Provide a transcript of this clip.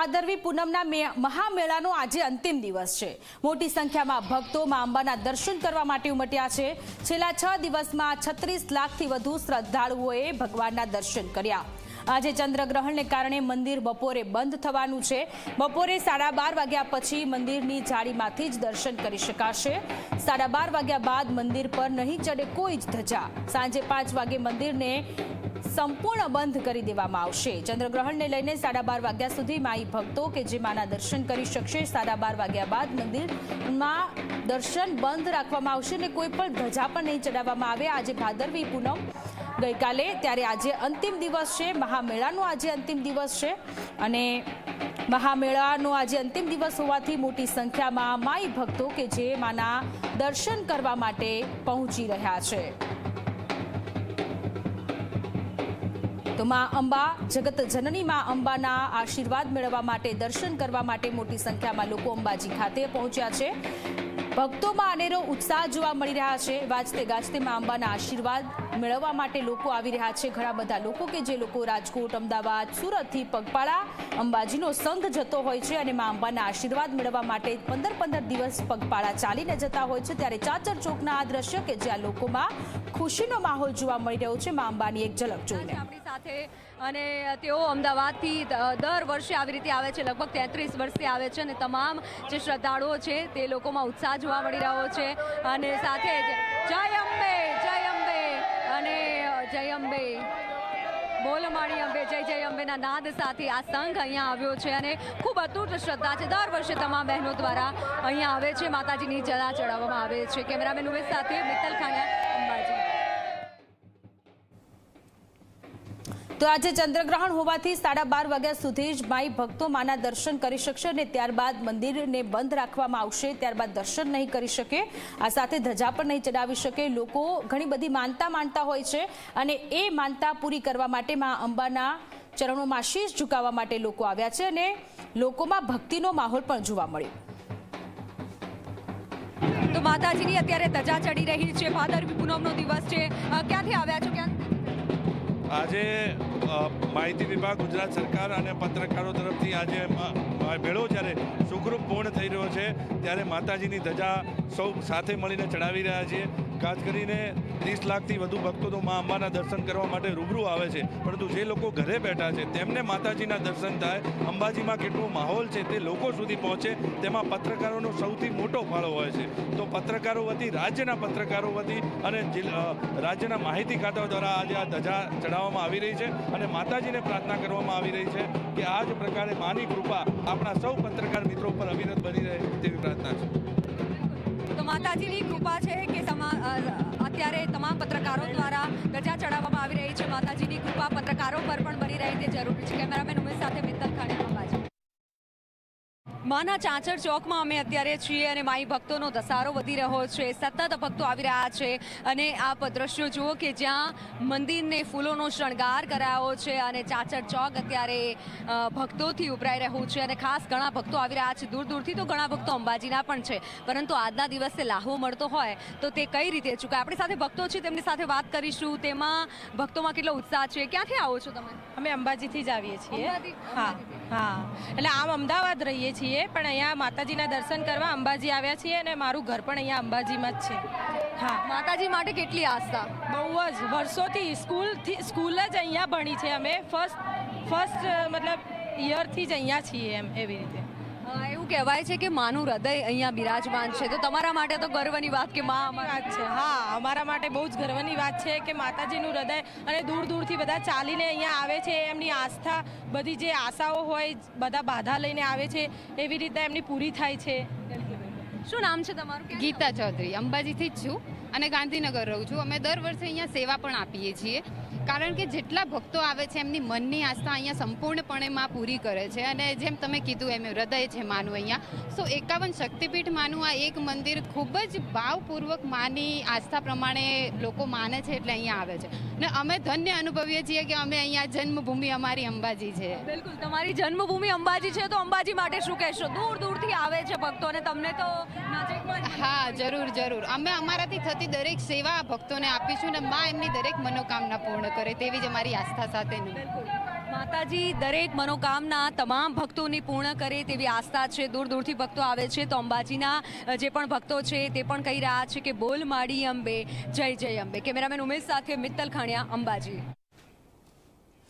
ભાદરવી પૂનમના મહામેળાનો આજે અંતિમ દિવસ છે. મોટી સંખ્યામાં ભક્તો મા અંબાના દર્શન કરવા માટે ઉમટ્યા છે. છેલ્લા છ દિવસમાં છત્રીસ લાખથી વધુ શ્રદ્ધાળુઓએ ભગવાનના દર્શન કર્યા. આજે ચંદ્રગ્રહણને કારણે મંદિર બપોરે બંધ થવાનું છે. બપોરે સાડા બાર વાગ્યા પછી મંદિરની જાળીમાંથી જ દર્શન કરી શકાશે. સાડા બાર વાગ્યા બાદ મંદિર પર નહીં ચડે કોઈ જ ધજા. સાંજે પાંચ વાગે મંદિરને સંપૂર્ણ બંધ કરી દેવામાં આવશે. ચંદ્રગ્રહણને લઈને સાડા બાર વાગ્યા સુધી માઈ ભક્તો કે જે માના દર્શન કરી શકશે. સાડા બાર વાગ્યા બાદ મંદિરમાં દર્શન બંધ રાખવામાં આવશે અને કોઈ પણ ધજા પણ નહીં ચડાવવામાં આવે. આજે ભાદરવી પૂનમ ગઈકાલે, ત્યારે આજે અંતિમ દિવસ છે. મહામેળાનો આજે અંતિમ દિવસ છે અને મહામેળાનો આજે અંતિમ દિવસ હોવાથી મોટી સંખ્યામાં માઈ ભક્તો કે જે માના દર્શન કરવા માટે પહોંચી રહ્યા છે. તો માં અંબા, જગત જનની માં અંબાના આશીર્વાદ મેળવવા માટે, દર્શન કરવા માટે મોટી સંખ્યામાં લોકો અંબાજી ખાતે પહોંચ્યા છે. ભક્તોમાં અનેરો ઉત્સાહ જોવા મળી રહ્યા છે. વાજતે ગાજતે માં અંબાના આશીર્વાદ મેળવવા માટે લોકો આવી રહ્યા છે. ઘણા બધા લોકો કે જે લોકો રાજકોટ, અમદાવાદ, સુરતથી પગપાળા અંબાજીનો સંઘ જતો હોય છે અને માં અંબાના આશીર્વાદ મેળવવા માટે પંદર પંદર દિવસ પગપાળા ચાલીને જતા હોય છે. ત્યારે ચાચર ચોકના આ દ્રશ્ય કે જ્યાં લોકોમાં ખુશીનો માહોલ જોવા મળી રહ્યો છે, માં અંબાની એક ઝલક જોઈને. આપણી સાથે અને તેઓ અમદાવાદથી દર વર્ષે આવી રીતે આવે છે, લગભગ તેત્રીસ વર્ષથી આવે છે અને તમામ જે શ્રદ્ધાળુઓ છે તે લોકોમાં ઉત્સાહ જોવા મળી રહ્યો છે. અને સાથે જ જય અંબે જય અંબે અને જય અંબે. બોલ અંબે, જય જય અંબેના નાદ સાથે આ સંઘ અહીંયા આવ્યો છે અને ખૂબ અતૂટ શ્રદ્ધા છે. દર વર્ષે તમામ બહેનો દ્વારા અહીંયા આવે છે, માતાજીની જળા ચડાવવામાં આવે છે. કેમેરામેન ઉમેશ સાથે મિત્તલ ખાણા તો આજે ચંદ્રગ્રહણ હોવાથી સાડા બાર વાગ્યા સુધી જ માઈ ભક્તો માના દર્શન કરી શકશે અને ત્યારબાદ મંદિરને બંધ રાખવામાં આવશે. ત્યારબાદ દર્શન નહીં કરી શકે. આ સાથે ધજા પણ નહીં ચડાવી શકે. લોકો ઘણી બધી માનતા માનતા હોય છે અને એ માનતા પૂરી કરવા માટે મા અંબાના ચરણોમાં શીશ ઝુકાવવા માટે લોકો આવ્યા છે અને લોકોમાં ભક્તિનો માહોલ પણ જોવા મળ્યો. તો માતાજીની અત્યારે ધજા ચડી રહી છે. ભાદરવી પૂનમનો દિવસ છે. ક્યાંથી આવ્યા છો? ક્યાં આજે માહિતી વિભાગ, ગુજરાત સરકાર અને પત્રકારો તરફથી આજે મેળો જ્યારે સુખરૂપ પૂર્ણ થઈ રહ્યો છે, ત્યારે માતાજીની ધજા સૌ સાથે મળીને ચડાવી રહ્યા છીએ. ખાસ કરીને ત્રીસ લાખથી વધુ ભક્તો તો મા અંબાના દર્શન કરવા માટે રૂબરૂ આવે છે. પરંતુ જે લોકો ઘરે બેઠા છે, તેમને માતાજીના દર્શન થાય, અંબાજીમાં કેટલો માહોલ છે તે લોકો સુધી પહોંચે, તેમાં પત્રકારોનો સૌથી મોટો ફાળો હોય છે. તો પત્રકારો વતી, રાજ્યના પત્રકારો વતી અને રાજ્યના માહિતી ખાતા દ્વારા આજે આ ધજા ચડાવવામાં આવી રહી છે અને માતાજીને પ્રાર્થના કરવામાં આવી રહી છે કે આ જ પ્રકારે માની કૃપા આપણા સૌ પત્રકાર મિત્રો પર અવિરત બની રહે તેવી પ્રાર્થના છે. માતાજીની કૃપા છે કે અત્યારે તમામ પત્રકારો દ્વારા ગજા ચડાવવામાં આવી રહી છે. માતાજીની કૃપા પત્રકારો પર પણ બની રહે તે જરૂરી છે. કેમેરામેન ઉમેશ સાથે મિત્તલ ખાણી માના ચાંચર ચોકમાં અમે અત્યારે છીએ અને માઈ ભક્તોનો ધસારો વધી રહ્યો છે. સતત ભક્તો આવી રહ્યા છે અને આપ દ્રશ્યો જુઓ કે જ્યાં મંદિરને ફૂલોનો શણગાર કરાયો છે અને ચાચર ચોક અત્યારે ભક્તોથી ઉભરાઈ રહ્યું છે અને ખાસ ઘણા ભક્તો આવી રહ્યા છે. દૂર દૂરથી તો ઘણા ભક્તો અંબાજીના પણ છે પરંતુ આજના દિવસે લાહવો મળતો હોય તો તે કઈ રીતે ચૂકાય આપણી સાથે ભક્તો છે તેમની સાથે વાત કરીશું. તેમાં ભક્તોમાં કેટલો ઉત્સાહ છે? ક્યાંથી આવો છો તમે? અમે અંબાજીથી જ આવીએ છીએ. હા. હા. એટલે આમ અમદાવાદ રહીએ છીએ પણ અહીંયા માતાજીના દર્શન કરવા અંબાજી આવ્યા છીએ અને મારું ઘર પણ અહીંયા અંબાજીમાં જ છે. હા. માતાજી માટે કેટલી આસ્થા? બહુ જ. વર્ષોથી સ્કૂલથી સ્કૂલ જ અહીંયા ભણી છે અમે. ફર્સ્ટ ફર્સ્ટ મતલબ યરથી જ અહીંયા છીએ એમ એવી રીતે. એવું કહેવાય છે કે માનું હૃદય અહીંયા બિરાજમાન છે. તો તમારા માટે તો ગર્વની વાત કે મા અમારા વાત છે. હા અમારા માટે બહુ જ ગર્વની વાત છે કે માતાજીનું હૃદય અને દૂર દૂરથી બધા ચાલીને અહીંયા આવે છે. એમની આસ્થા બધી જે આશાઓ હોય બધા બાધા લઈને આવે છે. એવી રીતે એમની પૂરી થાય છે. શું નામ છે તમારું? ગીતા ચૌધરી. અંબાજીથી જ છું અને ગાંધીનગર રહું છું. અમે દર વર્ષે અહીંયા સેવા પણ આપીએ છીએ. કારણ કે જેટલા ભક્તો આવે છે એમની મનની આસ્થા અહીંયા સંપૂર્ણપણે માં પૂરી કરે છે. અને જેમ તમે કીધું એમ હૃદય છે માનું અહીંયા. સો એકાવન શક્તિપીઠ માનું આ એક મંદિર ખૂબ જ ભાવપૂર્વક માની આસ્થા પ્રમાણે લોકો માને છે એટલે અહીંયા આવે છે. ને અમે ધન્ય અનુભવીએ છીએ કે અમે અહીંયા જન્મભૂમિ અમારી અંબાજી છે. બિલકુલ તમારી જન્મભૂમિ અંબાજી છે તો અંબાજી માટે શું કહેશો? દૂર દૂરથી આવે છે ભક્તો અને તમને તો હા જરૂર જરૂર. અમે અમારાથી થતી દરેક સેવા ભક્તોને આપીશું ને માં એમની દરેક મનોકામના પૂર્ણ કરે તેવી જ અમારી આસ્થા સાથેનું. માતાજી, દરેક મનોકામના તમામ ભક્તોની પૂર્ણ કરે તેવી આસ્થા છે. દૂર દૂરથી ભક્તો આવે છે. તો અંબાજીના જે પણ ભક્તો છે તે પણ કહી રહ્યા છે કે બોલ માડી અંબે, જય જય અંબે. કેમેરામેન ઉમેશ સાથે મિત્તલ ખાણિયા, અંબાજી.